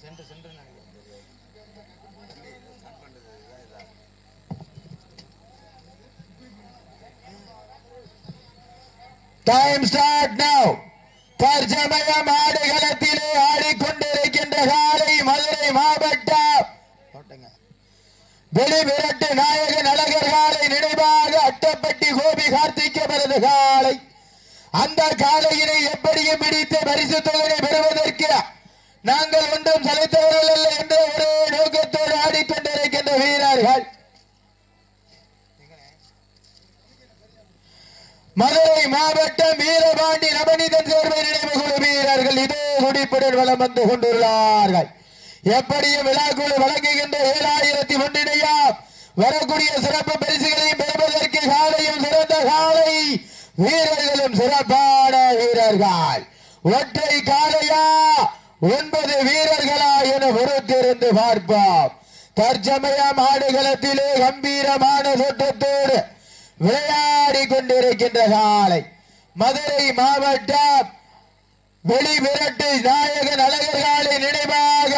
சென்று சென்று time start now தற்சமயம் ஆடுகளத்திலே ஆடிக்கொண்டிருக்கின்ற காலை மதுரை மாவட்டம் வெளிவிரட்டு நாயகன் அழகர் காலை நினைவாக அட்டப்பட்டி கோபி கார்த்திகவரது காலை. அந்த காலையினை எப்படியும் பிடித்து பரிசு தொகையை பெறுவதற்கு நாங்கள் ஒன்றும் சளைத்தவர்கள் அல்ல என்ற ஒரே நோக்கத்தோடு ஆடிக்கொண்டிருக்கின்ற வீரர்கள். மதுரை மாவட்டம் வீரபாண்டி நவநீதன் சேர்வை நினைவு குழு வீரர்கள் இதே துடிப்புடன் வலம் வந்து கொண்டுள்ளார்கள். எப்படியும் விழாக்குழு வழங்குகின்ற ஏழாயிரத்தி ஒன்றினையா வரக்கூடிய சிறப்பு பரிசுகளையும் பெறுவதற்கு காலையும் சிறந்த காலை வீரர்களும் சிறப்பான வீரர்கள். ஒற்றை காலையா? ஒன்பது வீரர்களா என பொறுத்திருந்து பார்ப்போம். தற்சமயம் ஆடுகளத்திலே கம்பீரமான தோற்றத்தோடு விளையாடி கொண்டிருக்கின்ற காலை. மதுரை மாவட்டம் வெளிவிரட்டு நாயகன் அழகர் நினைவாக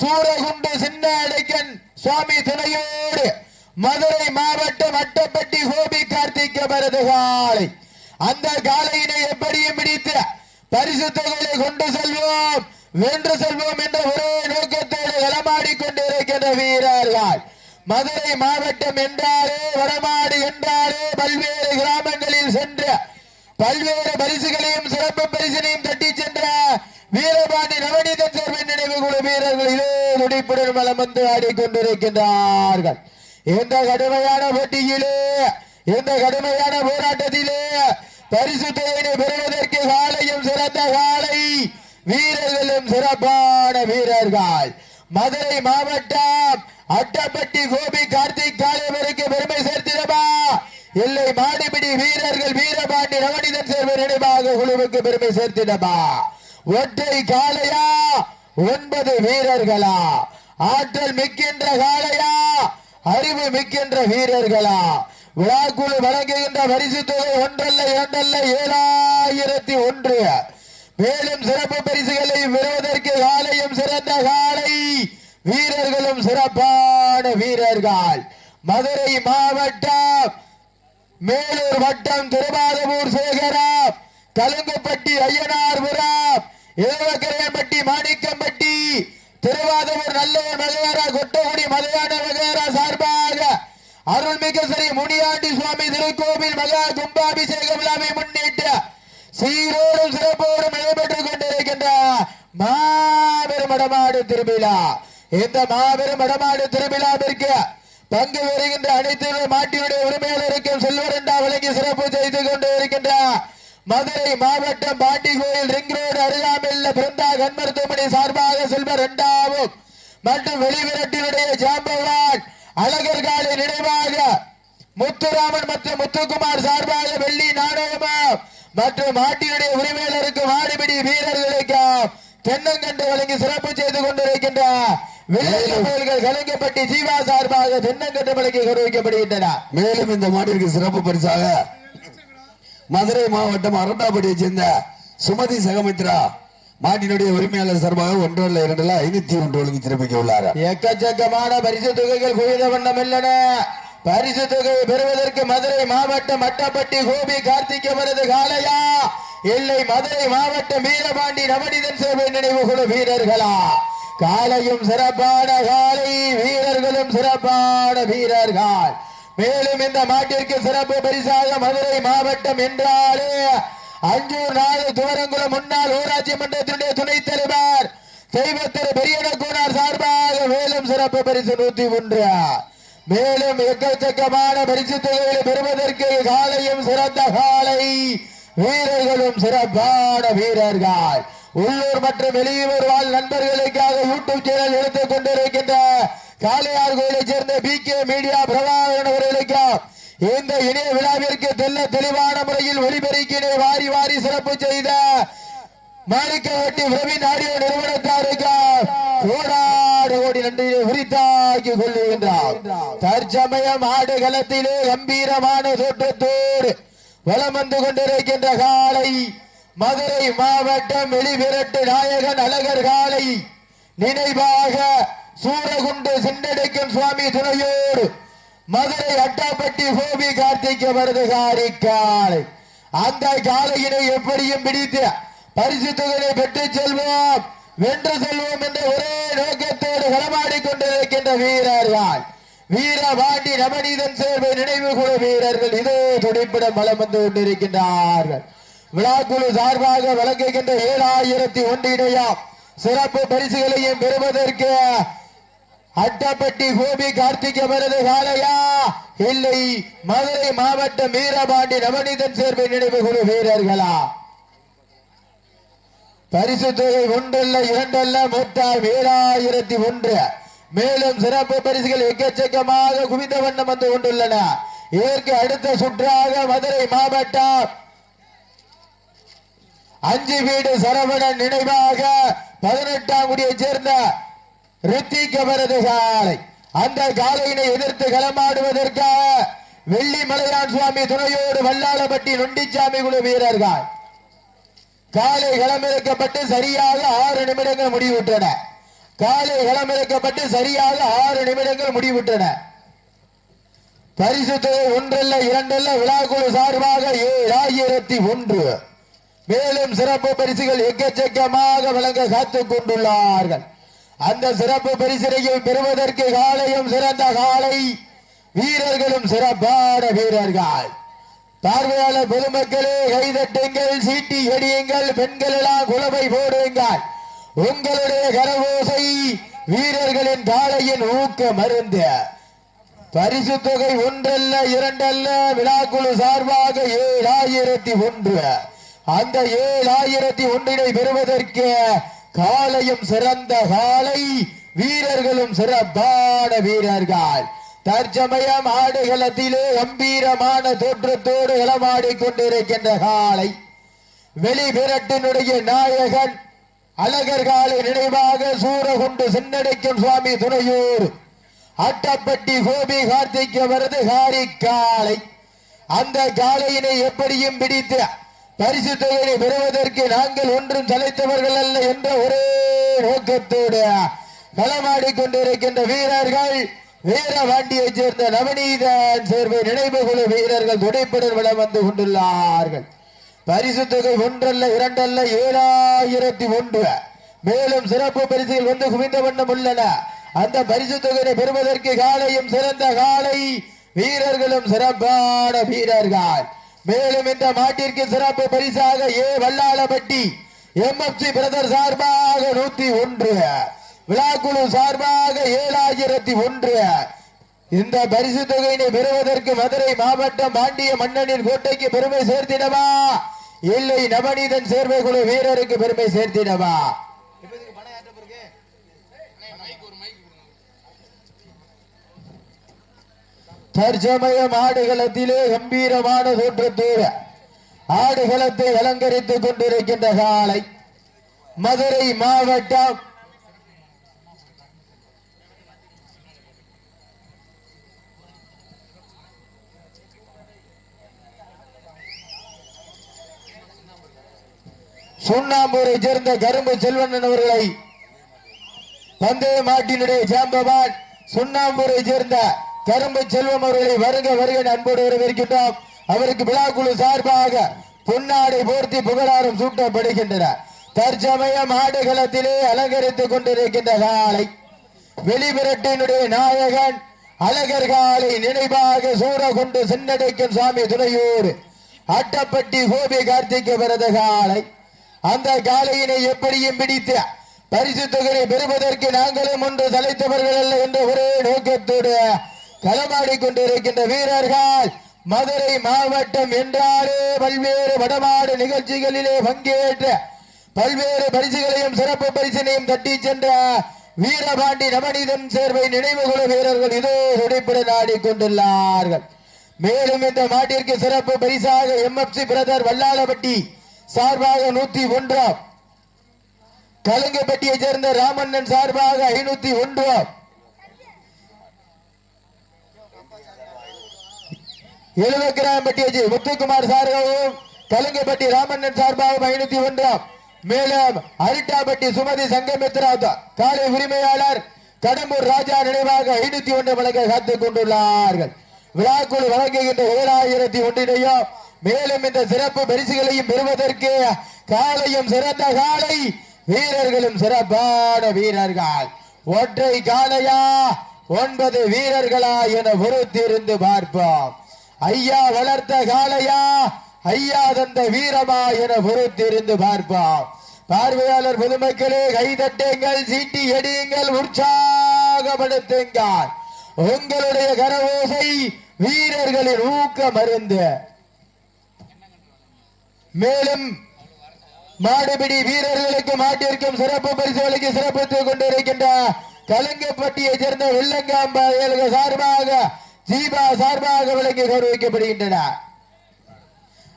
சூரகுண்டு சின்ன அடைக்கன் சுவாமி துணையோடு மதுரை மாவட்டம் அட்டப்பட்டி கோபி கார்த்திக பரது காலை. அந்த காலையினை எப்படியும் பிடித்து பரிசு தொகையை கொண்டு செல்வோம். வென்று செல்வோம் என்ற ஒரே நோக்கத்தோடு களமாடி கொண்டிருக்கின்ற வீரர்கள். மதுரை மாவட்டம் என்றாலே வடமாடு என்றாலே பல்வேறு கிராமங்களில் சென்று பல்வேறு பரிசுகளையும் சிறப்பு பரிசினையும் தட்டி சென்ற வீரபாண்டி நவநீதன் சேர்வின் நினைவு குழு வீரர்கள் இதே துடிப்புடன் வலம் வந்து ஆடிக்கொண்டிருக்கின்றார்கள். இந்த கடுமையான போட்டியிலே இந்த கடுமையான போராட்டத்திலே பரிசு தொகையினை பெறுவதற்கு காலையும் சிறந்த காலை வீரர்களும் சிறப்பான வீரர்கள். மதுரை மாவட்டம் அட்டப்பட்டி கோபி கார்த்திக் காளையவருக்கு பெருமை சேர்த்திடமா இல்லை மாடிபிடி வீரர்கள் வீரபாண்டி நவனிதன் சேர்வர் நினைவாக குழுவுக்கு பெருமை சேர்த்திடமா ஒற்றை காளையா? ஒன்பது வீரர்களா? ஆற்றல் மிக்கின்ற காளையா? அறிவு மிக்கின்ற வீரர்களா? விழாக்குழு வழங்குகின்ற வரிசு தொகை ஒன்றல்ல இரண்டல்ல ஏழாயிரத்தி ஒன்று. மேலும் சிறப்பு பரிசுகளை பெறுவதற்கு காலையும் சிறந்த காலை. வீரர்களும் சிறப்பான வீரர்கள். மதுரை மாவட்டம் மேலூர் வட்டம் திருவாதூர் சேகரம் கலுங்குப்பட்டி ஐயனார்புரம் ஏவக்கரையம்பட்டி மாணிக்கம்பட்டி திருவாதூர் நல்லூர் மலையாரா கொட்டகுடி மலையான மலையாரா சார்பாக அருள்மிகு ஸ்ரீ முனியாண்டி சுவாமி திருக்கோவில் மகா கும்பாபிஷேக விழாவை முன்னிட்டு சீரோடும் சிறப்போடும் நடைபெற்றுக் கொண்டிருக்கின்ற மாபெரும் மடமாடு திருவிழா. இந்த மாபெரும் மடமாடு திருவிழாவிற்கு பங்கு வருகின்ற அனைத்து மாட்டினுடைய உரிமையாளருக்கும் செல்வரண்டா வழங்கி சிறப்பு செய்து கொண்டு இருக்கின்ற மதுரை மாவட்டம் பாண்டி கோயில் ரிங் ரோடு அருகாமையில் பிருந்தா கண் மருத்துவமனை சார்பாக செல்வர் இரண்டாவும் மற்றும் வெளிவிரட்டினுடைய ஜாம்பவான் அழகர் நினைவாக முத்துராமன் மற்றும் முத்துக்குமார் சார்பாக வெள்ளி நாணயமும் மற்றும் மாட்டினுடைய உரிமையாளருக்கு மாடுபிடி வீரர்களுக்கு தென்னங்கண்டு வழங்கி சிறப்பு செய்து கொண்டிருக்கின்ற விளையாட்டுகள் கலைஞப்பட்டி ஜீவா சார்பாக தென்னங்கண்டு வழங்கி கௌரவிக்கப்படுகின்றன. மேலும் இந்த மாட்டிற்கு சிறப்பு பரிசாக மதுரை மாவட்டம் அரண்டாப்பட்டியை சேர்ந்த சுமதி சகமித்ரா மாட்டினுடைய உரிமையாளர் சார்பாக ஒன்றல்ல இரண்டுல ஐநூத்தி ஒன்று வழங்கி சிறப்பிக்க உள்ளார். எக்கச்சக்கமான பரிசு தொகைகள் குவிந்த வண்ணம் இல்லன பரிசு தொகையை பெறுவதற்கு மதுரை மாவட்டம் அட்டப்பட்டி கோபி கார்த்திகவரது காலையா இல்லை மதுரை மாவட்டம் வீரபாண்டி நவனிதன் சேவை நினைவு குழு வீரர்களா. காலையும் சிறப்பான காலை வீரர்களும் சிறப்பான வீரர்கள். மேலும் இந்த மாட்டிற்கு சிறப்பு பரிசாக மதுரை மாவட்டம் என்றாலே அஞ்சூர் நாடு துவரங்குளம் முன்னாள் ஊராட்சி மன்றத்தினுடைய துணைத் தலைவர் தெய்வத்திரு பெரியனக்கூனார் சார்பாக மேலும் சிறப்பு பரிசு நூத்தி ஒன்று. மேலும் எக்கச்சக்கமான பரிசு தொகைகளை பெறுவதற்கு காலையும் சிறந்த காலை. வீரர்களும் சிறப்பான வீரர்கள். உள்ளூர் மற்றும் வெளியூர் வாழ் நண்பர்களுக்காக யூடியூப் சேனல் எடுத்துக் கொண்டிருக்கின்ற காளையார் கோயிலை சேர்ந்த பி கே மீடியா பிரபாகரன் அவர்களுக்கு இந்த இணைய விழாவிற்கு தெல்ல தெளிவான முறையில் ஒளிபெருக்கினை வாரி வாரி சிறப்பு செய்த மாணிக்கவட்டி பிரவீன் ஆடியோ நிறுவனத்தாருக்கு கோடாடு கோடி நன்றியை உரித்தாக்கி கொள்ளுகின்றார். தற்சமயம் ஆடு களத்திலே கம்பீரமான தோற்றத்தோடு வலம் வந்து கொண்டிருக்கின்ற காலை மதுரை மாவட்டம் வெளிவிரட்டு நாயகன் அழகர் காலை நினைவாக சூரகுண்டு சின்னடைக்கும் சுவாமி துணையோடு மதுரை அட்டாப்பட்டி கோபி கார்த்திக் அவரது காரிக்காலை. அந்த காலையினை எப்படியும் பிடித்து பரிசு தொகையை பெற்று செல்வோம். வென்று செல்வோம் என்ற ஒரே நோக்கத்தோடு களமாடி கொண்டிருக்கின்ற வீரர்கள். வீரபாண்டி நவநீதன் சேர்வை நினைவு குழு வீரர்கள் இதோ துடிப்பிடம் பலம் வந்து கொண்டிருக்கின்றார்கள். விழாக்குழு சார்பாக வழங்குகின்ற ஏழாயிரத்தி ஒன்றினையும் சிறப்பு பரிசுகளையும் பெறுவதற்கு அட்டப்பட்டி கோபி கார்த்திக் அவரது காலையா இல்லை மதுரை மாவட்டம் வீரபாண்டி நவநீதன் சேர்வை நினைவு குழு வீரர்களா? பரிசு தொகை ஒன்றல்ல இரண்டல்ல மொத்தம் ஏழாயிரத்தி ஒன்று. மேலும் சிறப்பு பரிசுகள் எக்கச்சக்கமாக குவிந்த வண்ணம் வந்து கொண்டுள்ளன. இதற்கு அடுத்த சுற்றாக மதுரை மாவட்டம். அஞ்சு வீடு சரவணன் நினைவாக பதினெட்டாம் குடியைச் சேர்ந்த ரித்திக் அவரது காலை அந்த காலையினை எதிர்த்து களமாடுவதற்காக வெள்ளி மலையான் சுவாமி துணையோடு வல்லாளப்பட்டி நொண்டிச்சாமி குழு வீரர்கள். காலை களமிறக்கப்பட்டு சரியாக ஆறு நிமிடங்கள் முடிவுற்றன. காலை களமிறக்கப்பட்டு சரியாக ஆறு நிமிடங்கள் முடிவுற்றன. பரிசு தொகை ஒன்றல்ல இரண்டல்ல விழாக்குழு சார்பாக ஏழாயிரத்தி ஒன்று. மேலும் சிறப்பு பரிசுகள் எக்கச்சக்கமாக வழங்க காத்துக் கொண்டுள்ளார்கள் அந்த சிறப்பு பரிசினையும் பெறுவதற்கு காலையும் சிறந்த காலை வீரர்களும் சிறப்பான வீரர்கள். பார்வையாளர் பொதுமக்களே கைதட்டுங்கள் சீட்டி எடியுங்கள் பெண்கள் எல்லாம் குலவை போடுங்கள். உங்களுடைய கரவோசை வீரர்களின் காலையின் ஊக்க மருந்து. பரிசு தொகை ஒன்றல்ல இரண்டல்ல விழாக்குழு சார்பாக ஏழாயிரத்தி ஒன்று. அந்த ஏழாயிரத்தி ஒன்றினை பெறுவதற்கு காலையும் சிறந்த காலை வீரர்களும் சிறப்பான வீரர்கள். தற்சமயம் ஆடுகளத்திலே கம்பீரமான தோற்றத்தோடு இளமாடிக்கொண்டிருக்கின்ற காலை வெளிபிரட்டினுடைய நாயகன் அழகர் காலை நினைவாக சூரகுண்டு சின்னடைக்கும் சுவாமி துணையூர் அட்டப்பட்டி கோபி கார்த்திக் அவரது காலை. அந்த காளையினை எப்படியும் பிடித்து பரிசு தொகையை பெறுவதற்கு நாங்கள் ஒன்றும் தலைத்தவர்கள் அல்ல என்ற ஒரே நோக்கத்தோடு களமாடிக் கொண்டிருக்கின்ற வீரர்கள் வீர வாண்டியைச் சேர்ந்த நவநீதன் சேர்வை நினைவு குழு வீரர்கள் துடைப்படர் விட வந்து கொண்டுள்ளார்கள். பரிசு தொகை ஒன்றல்ல இரண்டல்ல ஏழாயிரத்தி ஒன்று. மேலும் சிறப்பு பரிசுகள் வந்து குவிந்த வண்ணம் உள்ளன. அந்த பரிசு தொகையை பெறுவதற்கு காலையும் சிறந்த காலை வீரர்களும் சிறப்பான வீரர்கள். மேலும் இந்த மாட்டிற்கு சிறப்பு பரிசாக ஏ வல்லாளப்பட்டி எம்எஃப்சி பிரதர் சார்பாக நூத்தி ஒன்று. விழாக்குழு சார்பாக ஏழாயிரத்தி ஒன்று. இந்த பரிசு தொகையினை பெறுவதற்கு மதுரை மாவட்டம் பாண்டிய மன்னனின் கோட்டைக்கு பெருமை சேர்த்திடவா? இல்லை நவநீதன் சேர்வை குழு வீரருக்கு பெருமை சேர்த்திடவா? தற்சமய ஆடுகளத்திலே கம்பீரமான தோற்றத்தோடு ஆடுகளத்தை அலங்கரித்துக் கொண்டிருக்கின்ற காலை மதுரை மாவட்டம் சுண்ணாம்பூரை சேர்ந்த கரும்பு செல்வண்ணன் அவர்களை பந்தய மாட்டினுடைய சாம்பவான் சுண்ணாம்பூரை சேர்ந்த கரும்பு செல்வம் அவர்களை வருக வருக அன்போடு வரவேற்கின்றோம். அவருக்கு விழாக்குழு சார்பாக பொன்னாடை போர்த்தி புகழாரம் சூட்டப்படுகின்றன. தற்சமயம் ஆடுகளத்திலே அலங்கரித்துக் கொண்டிருக்கின்ற காலை வெளிவிரட்டினுடைய நாயகன் அழகர் காலை நினைவாக கொண்டு சின்னடைக்கும் சாமி துணையூர் அட்டப்பட்டி கோபி கார்த்திகை விரத காலை. அந்த காலையினை எப்படியும் பிடித்து பரிசு தொகையை பெறுவதற்கு நாங்களும் ஒன்று தலைத்தவர்கள் அல்ல என்ற ஒரே நோக்கத்தோடு களமாடி கொண்டிருக்கின்ற வீரர்கள் மதுரை மாவட்டம் என்றாலே பல்வேறு வடமாடு நிகழ்ச்சிகளிலே பங்கேற்ற பல்வேறு பரிசுகளையும் சிறப்பு பரிசினையும் தட்டி சென்ற வீரபாண்டி நவநீதன் சேர்வை நினைவுகூட வீரர்கள் இதோ துடிப்புடன் ஆடிக்கொண்டுள்ளார்கள். மேலும் இந்த மாட்டிற்கு சிறப்பு பரிசாக எம்எஃப்சி பிரதர் வல்லாளப்பட்டி சார்பாக நூத்தி ஒன்றாம். கலுங்கப்பட்டியை சேர்ந்த ராமண்ணன் சார்பாக ஐநூத்தி ஒன்று எழுவக்கிராம்பட்டியை முத்துக்குமார் சார்பாகவும் கலுங்கப்பட்டி ராமண்ணன் சார்பாகவும் ஐநூத்தி ஒன்றாம். மேலும் அரிட்டாபட்டி சுமதி சங்கமித்ரா காலை உரிமையாளர் கடம்பூர் ராஜா நினைவாக ஐநூத்தி ஒன்று வழங்க காத்துக் கொண்டுள்ளார்கள். விழாக்குழு வழங்குகின்ற ஏழாயிரத்தி ஒன்றினையும் மேலும் இந்த சிறப்பு பரிசுகளையும் பெறுவதற்கு காலையும் சிறந்த காலை வீரர்களும் சிறப்பான வீரர்கள். ஒற்றை காலையா ஒன்பது வீரர்களா என பொறுத்திருந்து பார்ப்போம். ஐயா வளர்த்த காலையா ஐயா தந்த வீரமா என பொறுத்திருந்து பார்ப்போம். பார்வையாளர் பொதுமக்களே கைதட்டுங்கள் சீட்டி எடியுங்கள் உற்சாகப்படுத்துங்கள். உங்களுடைய கரவோசை வீரர்களின் ஊக்க மருந்து மேலும் மாடுபிடி வீரர்களுக்கு மாட்டிற்கும் சிறப்பு பரிசுகளுக்கு சிறப்பித்துக் கொண்டிருக்கின்ற கலங்கப்பட்டியைச் சேர்ந்த வெள்ளங்காம்பயலுக்கு சார்பாக ஜீபா சார்பாக விலங்கி கௌரவிக்கப்படுகின்றன.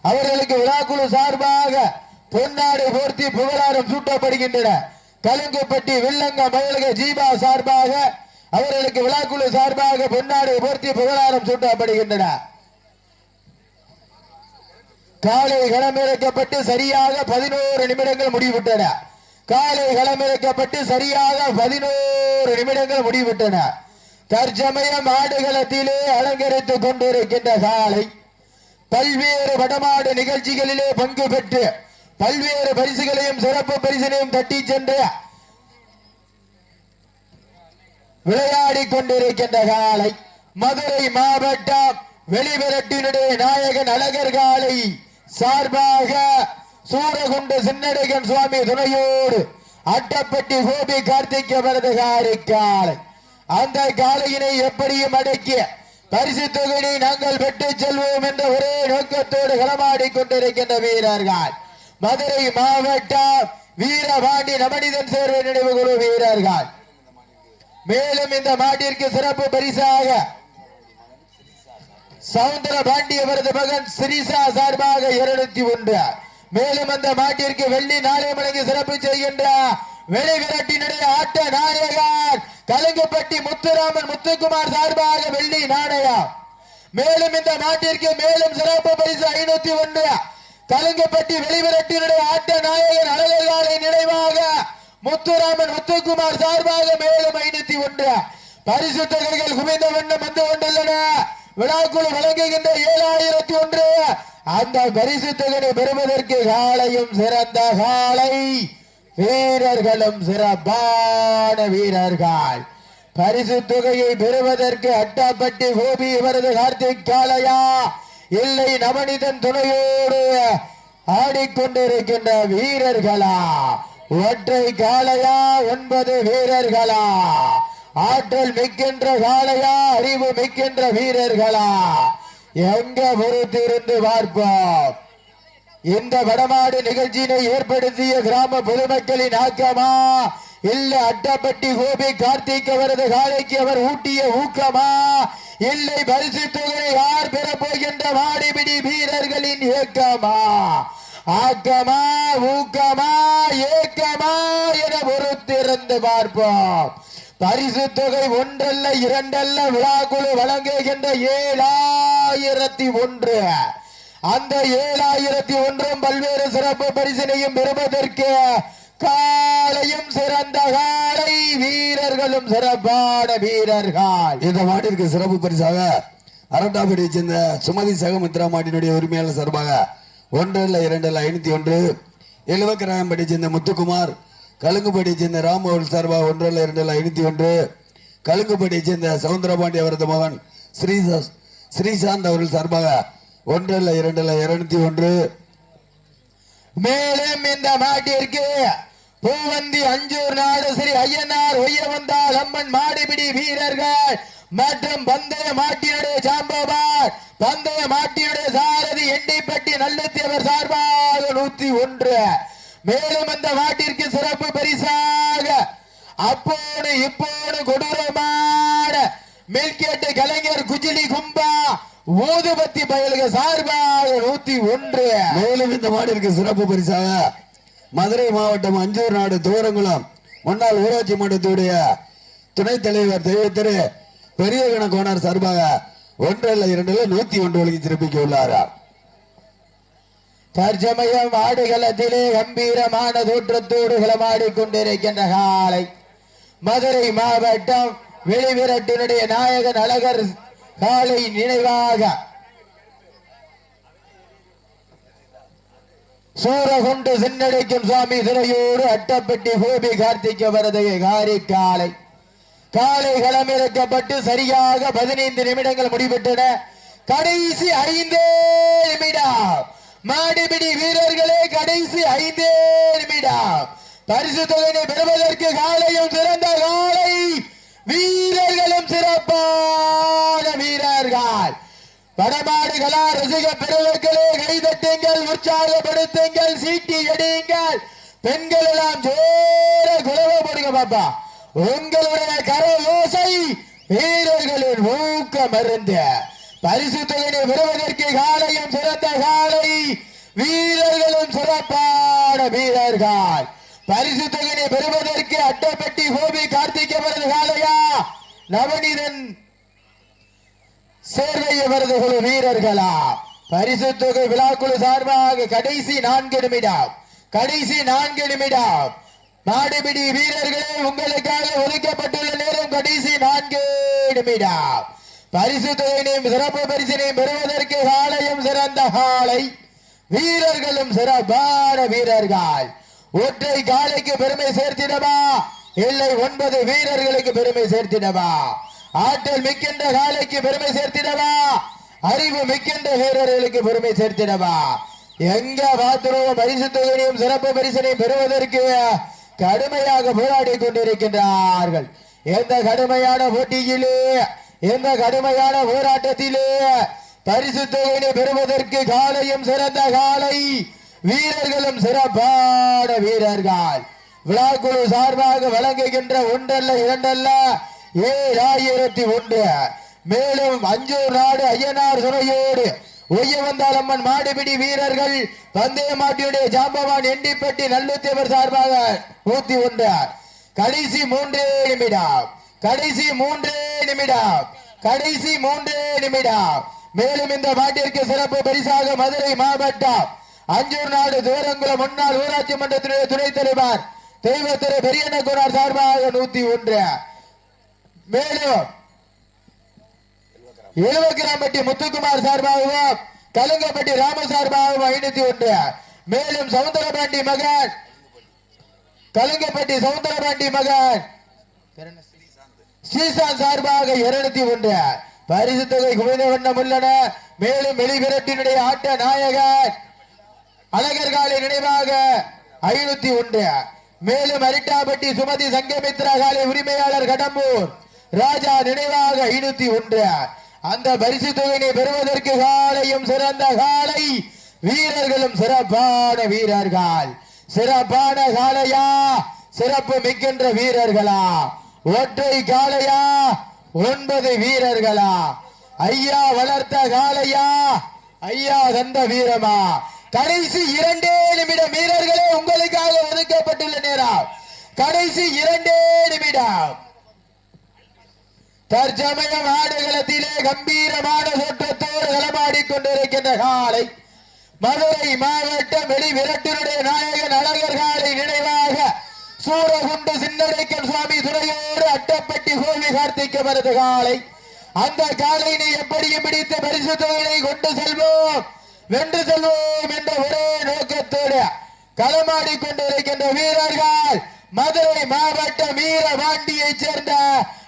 அவர்களுக்கு விழாக்குழு சார்பாக பொன்னாடு போர்த்தி புகழாரம் சூட்டப்படுகின்றன. கலுங்குப்பட்டி வில்லங்க மயிலக ஜீபா சார்பாக அவர்களுக்கு விழாக்குழு சார்பாக பொன்னாடு போர்த்தி புகழாரம் சூட்டப்படுகின்றன. காலை களமிறக்கப்பட்டு சரியாக பதினோரு நிமிடங்கள் முடிவுவிட்டன. காலை களமிறக்கப்பட்டு சரியாக பதினோரு நிமிடங்கள் முடிவுவிட்டன. தற்சமயம் ஆடுகளத்திலே அலங்கரித்துக் கொண்டிருக்கின்ற காலை பல்வேறு வடமாடு நிகழ்ச்சிகளிலே பங்கு பெற்று பல்வேறு பரிசுகளையும் சிறப்பு பரிசினையும் தட்டி சென்று விளையாடிக் கொண்டிருக்கின்ற காலை மதுரை மாவட்டம் வெளிவிரட்டினுடைய நாயகன் அழகர் காலை. சார்பாக சூரகுண்டு சின்னடைகன் சுவாமி துணையோடு அட்டப்பட்டி கோபி கார்த்திக் அவரது காலை அந்த காலையினை எப்படியும் அடக்கிய பரிசு தொகுதி நாங்கள் பெற்று செல்வோம் என்ற ஒரே நோக்கத்தோடு களமாடி கொண்டிருக்கின்ற வீரர்கள். மதுரை மாவட்டம் வீரபாண்டி நவனிதன் சேர்வை நினைவு குழு வீரர்கள். மேலும் இந்த மாட்டிற்கு சிறப்பு பரிசாக சவுந்தர பாண்டியவரது மகன் சிரிசா சார்பாக இருநூத்தி ஒன்று. மேலும் அந்த மாட்டிற்கு வெள்ளி நாளை மணிக்கு சிறப்பு செய்கின்ற வெளிவிரட்டினுடைய ஆட்ட நாயகர் கலுங்குப்பட்டி முத்துராமன் முத்துக்குமார் சார்பாக வெள்ளி நாணயம். மேலும் இந்த மாட்டிற்கு மேலும் சிறப்பு பரிசு ஐநூத்தி ஒன்று. கலுங்குப்பட்டி வெளிவிரட்டினுடைய ஆட்ட நாயகன் அழகாலை நினைவாக முத்துராமன் முத்துக்குமார் சார்பாக மேலும் ஐநூத்தி ஒன்று. பரிசு குவிந்த வண்ணம் வந்து கொண்டுள்ளன. விழாக்குழு வழங்குகின்ற ஏழாயிரத்தி ஒன்று. அந்த பரிசு தொகையை பெறுவதற்கு காலையும் சிறந்த காலை வீரர்களும் சிறப்பான வீரர்கள். பரிசு தொகையை பெறுவதற்கு அட்டாப்பட்டி கோபி இவரது கார்த்திக் காளையா. இல்லை நவனிதன் துணையோடு ஆடிக்கொண்டிருக்கின்ற வீரர்களா? ஒற்றை காளையா ஒன்பது வீரர்களா? ஆற்றல் மிக்கின்ற காளையா அறிவு மிக்கின்ற வீரர்களா? எங்க பொறுத்திருந்து பார்ப்போம். இந்த வடமாடு நிகழ்ச்சியினை ஏற்படுத்திய கிராம பொதுமக்களின் ஆக்கமா? இல்ல அட்டப்பட்டி கோபி கார்த்திக் அவரது காலைக்கு அவர் ஊட்டிய ஊக்கமா? இல்லை பரிசு தொகை யார் பெற போகின்ற வாடிபிடி வீரர்களின் ஏக்கமா? ஆக்கமா ஊக்கமா ஏக்கமா என பொறுத்திருந்து பார்ப்போம். பரிசு தொகை ஒன்றல்ல இரண்டல்ல விழாக்குழு வழங்குகின்ற ஏழாயிரத்தி ஒன்று. அந்த ஏழாயிரத்தி ஒன்றும் பல்வேறு சிறப்பு பரிசினையும் பெறுவதற்கு காலையும் சிறந்த காலை வீரர்களும் சிறப்பான வீரர்கள். இந்த மாட்டிற்கு சிறப்பு பரிசாக அரட்டாபடியை சேர்ந்த சுமதி சகமித்ரா மாட்டினுடைய உரிமையாளர் சார்பாக ஒன்று இல்ல இரண்டு ஐநூத்தி ஒன்று. எழுவக்கராயம்படியை சேர்ந்த முத்துக்குமார் கலுங்குப்படியை சேர்ந்த ராமவல் சார்பாக ஒன்று இரண்டில் இரண்டு ஐநூத்தி ஒன்று. கலுங்குப்படியை சேர்ந்த சவுந்தரபாண்டி அவரது மகன் ஸ்ரீ ஸ்ரீசாந்த் அவர்கள் சார்பாக ஒன்றில் இரண்டில் இருநூத்தி ஒன்று. மேலும் இந்த மாட்டிற்கு பூவந்தி அஞ்சூர் நாடு ஸ்ரீ ஐயனார் ஒய்யவந்தால் அம்மன் மாடுபிடி வீரர்கள் மற்றும் பந்தய மாட்டியுடைய ஜாம்பவான் பந்தய மாட்டியுடைய சாரதி எண்டைப்பட்டி நல்லத்தியவர் சார்பாக நூத்தி ஒன்று. மேலும் அந்த மாட்டிற்கு சிறப்பு பரிசாக. அப்போடு இப்போடு கொடூரமான மேல்கேட்டு கலைஞர் குஜிலி கும்பா ஊதுபத்தி பயலுக சார்பாக நூத்தி ஒன்று. மேலும் இந்த வாட்டிற்கு சிறப்பு பரிசாக மதுரை மாவட்டம் அஞ்சூர் நாடு தூரங்குளம் முன்னாள் ஊராட்சி மன்றத்துடைய துணைத் தலைவர் தெய்வ திரு பெரிய கணக்கோனார் சார்பாக ஒன்றில் இரண்டில் நூத்தி ஒன்று வழங்கி சிறப்பிக்க உள்ளாரா தற்சமயம் ஆடுகளத்திலே கம்பீரமான தோற்றத்தோடு களமாடிக்கொண்டிருக்கின்ற காலை. மதுரை மாவட்டம் வெளிவிரட்டினுடைய நாயகன் அழகர் காலை நினைவாக. சூரகுண்டு சின்னடைக்கும் சுவாமி துறையோடு அட்டப்பட்டி கோபி கார்த்திக வரது காரி காலை. காலை களமிறக்கப்பட்டு சரியாக பதினைந்து நிமிடங்கள் முடிவிட்டன. கடைசி ஐந்தே நிமிடம். மாடிபிடி வீரர்களே கடைசி ஐந்தே நிமிடம். பரிசு தொகையை பெறுவதற்கு காலையும் சிறந்த காலை வீரர்களும் சிறப்பான வீரர்கள். வடமாடுகளா ரசிக பெருவர்களே கைதட்டுங்கள் உற்சாகப்படுத்துங்கள் சீட்டி எடுங்கள் பெண்கள் எல்லாம் ஜோர குலவ போடுங்க பாப்பா. உங்களுடைய கர ஓசை வீரர்களின் ஊக்க மருந்து பரிசு தொகையை பெறுவதற்கு காலையும் சிறந்த காலை வீரர்களும் சிறப்பான வீரர்கள். பரிசு தொகையை பெறுவதற்கு அட்டப்பட்டி கோபி கார்த்திகவரது காலையா? நவநீதன் சேர்வை அவரது குழு வீரர்களா? பரிசு தொகை விழாக்குழு சார்பாக கடைசி நான்கு நிமிடம் கடைசி நான்கு நிமிடம். மாடுபிடி வீரர்களே உங்களுக்காக ஒதுக்கப்பட்டுள்ள நேரம் கடைசி நான்கு நிமிடம். பரிசு தொகையினையும் சிறப்பு பரிசினையும் பெறுவதற்கு காலையும் சிறந்த காலை வீரர்களும் சிறப்பான வீரர்கள். ஒற்றை காலைக்கு பெருமை சேர்த்திடவா? இல்லை ஒன்பது வீரர்களுக்கு பெருமை சேர்த்திடவா? ஆற்றல் மிக்கின்ற காலைக்கு பெருமை சேர்த்திடவா? அறிவு மிக்கின்ற வீரர்களுக்கு பெருமை சேர்த்திடவா? எங்க பாத்துருவோம் பரிசு தொகையினையும் சிறப்பு பரிசனை பெறுவதற்கு கடுமையாக போராடி கொண்டிருக்கின்றார்கள். எந்த கடுமையான போட்டியிலே எந்த கடுமையான போராட்டத்திலே பரிசு தொகையினை பெறுவதற்கு காலையும் சிறந்த காலை. வீரர்களும் சிறப்பான வீரர்கள். விழாக்குழு சார்பாக வழங்குகின்ற ஒன்றல்ல இரண்டல்ல ஏழாயிரத்தி ஒன்று. மேலும் அஞ்சூர் நாடு ஐயனார் துணையோடு அம்மன் மாடுபிடி வீரர்கள் பந்தய மாட்டியுடைய ஜாம்பவான் எண்டிப்பட்டி நல்லுத்தேவர் சார்பாக நூத்தி ஒன்று. கடைசி மூன்றே நிமிடம். கடைசி மூன்றே நிமிடம். கடைசி மூன்றே நிமிடம். மேலும் இந்த மாட்டிற்கு சிறப்பு பரிசாக மதுரை மாவட்டம் அஞ்சூர் நாடு தூரங்குளம் முன்னாள் ஊராட்சி மன்றத்தினுடைய துணைத் தலைவர் தெய்வத்திரு பெரியண்ணகுனார் சார்பாக நூத்தி ஒன்று. மேலும் இழுவக்கிராம்பட்டி முத்துக்குமார் சார்பாகவும் கலுங்கப்பட்டி ராம சார்பாகவும் ஐநூத்தி ஒன்று. மேலும் சவுந்தரபாண்டி மகன் கலுங்கப்பட்டி சவுந்தரபாண்டி மகன் ஸ்ரீசாந்த் சார்பாக இருநூத்தி ஒன்று. பரிசு தொகை குவிந்த வண்ணம் உள்ளன. மேலும் வெளிவிரட்டினுடைய ஆட்ட நாயகர் அழகர் நினைவாக ஐநூத்தி ஒன்று. மேலும் அரிட்டாபட்டி சுமதி சங்கமித்ரா காலை உரிமையாளர் கடம்பூர் ராஜா நினைவாக ஐநூத்தி ஒன்று. அந்த பரிசு தொகையினை பெறுவதற்கு காலையும் சிறந்த காலை வீரர்களும் சிறப்பான வீரர்கள். சிறப்பான காலையா? சிறப்பு மிக்கின்ற வீரர்களா? ஒற்றை காலையா? ஒன்பது வீரர்களா? ஐயா வளர்த்த காலையா ஐயா தந்த வீரமா? கடைசி இரண்டே நிமிடம் வீரர்களே உங்களுக்காக ஒதுக்கப்பட்டுள்ள நேரம். கடைசி இரண்டே நிமிடம். தற்சமயம் ஆடுகளத்திலே கம்பீரமான தோற்றத்தோடு களமாடிக் கொண்டிருக்கின்ற காலை மதுரை மாவட்டம் வெளிவிரட்டினுடைய நாயகன் அழகர் காலை நினைவாக சூரகுண்ட சின்னடைக்கல் சுவாமி துறையோடு அட்டப்பட்டி கோவி கார்த்திக்க வரது காலை. அந்த காலையினை எப்படியும் பிடித்து பரிசுத்தவர்களை கொண்டு செல்வோம்? வென்று செல்வோம் என்ற ஒரே நோக்கத்தோடு களமாடிக் கொண்டிருக்கின்ற வீரர்கள் மதுரை மாவட்டம் வீரபாண்டியைச் சேர்ந்த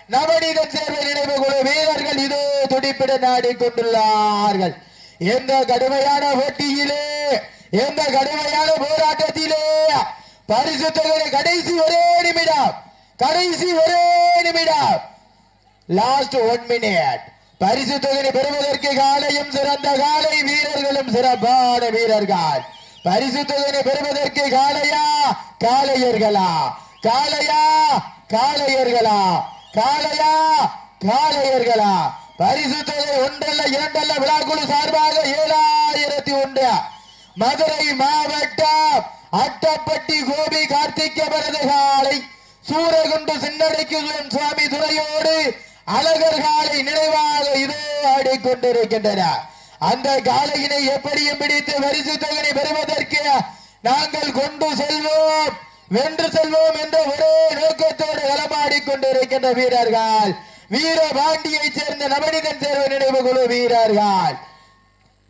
நவநீத சேர்வை நினைவு குழு வீரர்கள் இதோ துடிப்பிட நாடிக்கொண்டுள்ளார்கள் எந்த கடுமையான போட்டியிலே எந்த கடுமையான போராட்டத்திலே பரிசு கடைசி ஒரே நிமிடம். கடைசி ஒரே நிமிடம். லாஸ்ட் ஒன் மினிட் பரிசு தொகுதி பெறுவதற்கு காலையும் சிறந்த காலை வீரர்களும் சிறப்பான வீரர்கள். பரிசு தொகுதி பெறுவதற்கு காலையா? காளையர்களா காளையா காளையர்களா காளையா காளையர்களா பரிசு தொகை ஒன்றல்ல இரண்டல்ல விழாக்குழு சார்பாக ஏழாயிரத்தி ஒன்று. மதுரை மாவட்டம் அட்டப்பட்டி கோபி கார்த்திக்க பரத காலை சூரகுண்டு சின்னடைக்கு சுவாமி துறையோடு அழகர் காலை நினைவாக இதோ ஆடிக்கொண்டிருக்கின்றன. அந்த காளையினை எப்படியும் பிடித்து வரிசு தொகை பெறுவதற்கு நாங்கள் கொண்டு செல்வோம். வென்று செல்வோம் என்ற ஒரே நோக்கத்தோடு களமாடி கொண்டிருக்கின்ற வீரர்கள் வீரபாண்டியை சேர்ந்த நவனிதன் தேர்வு நினைவு குழு வீரர்கள்.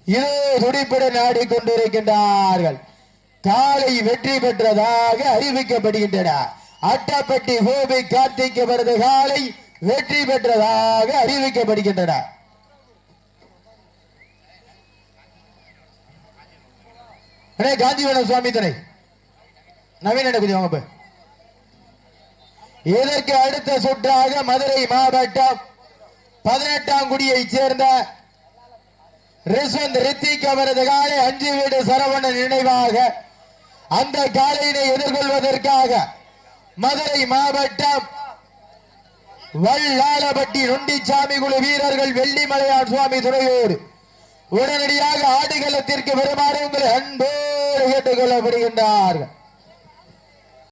இதோ துடிப்புடன் ஆடிக்கொண்டிருக்கின்றார்கள். காலை வெற்றி பெற்றதாக அறிவிக்கப்படுகின்றன. அட்டப்பட்டி கோபி கார்த்திக் அவரது காலை வெற்றி பெற்றதாக அறிவிக்கப்படுகின்றன. காந்திவன சுவாமி துணை. நவீன கொஞ்சம் வாங்க இதற்கு அடுத்த சுற்றாக மதுரை மாவட்டம் பதினெட்டாம் குடியை சேர்ந்த ரிஸ்வந்த் ரித்திக் அவரது காலை அஞ்சு வீடு சரவணன் நினைவாக அந்த காலையினை எதிர்கொள்வதற்காக மதுரை மாவட்டம் வல்லாளப்பட்டி நொண்டிச்சாமி குழு வீரர்கள் வெள்ளிமலையான் சுவாமி துறையோர் உடனடியாக ஆடுகளத்திற்கு வருமாறு உங்களை அன்போடு கேட்டுக் கொள்ளப்படுகின்றார்கள்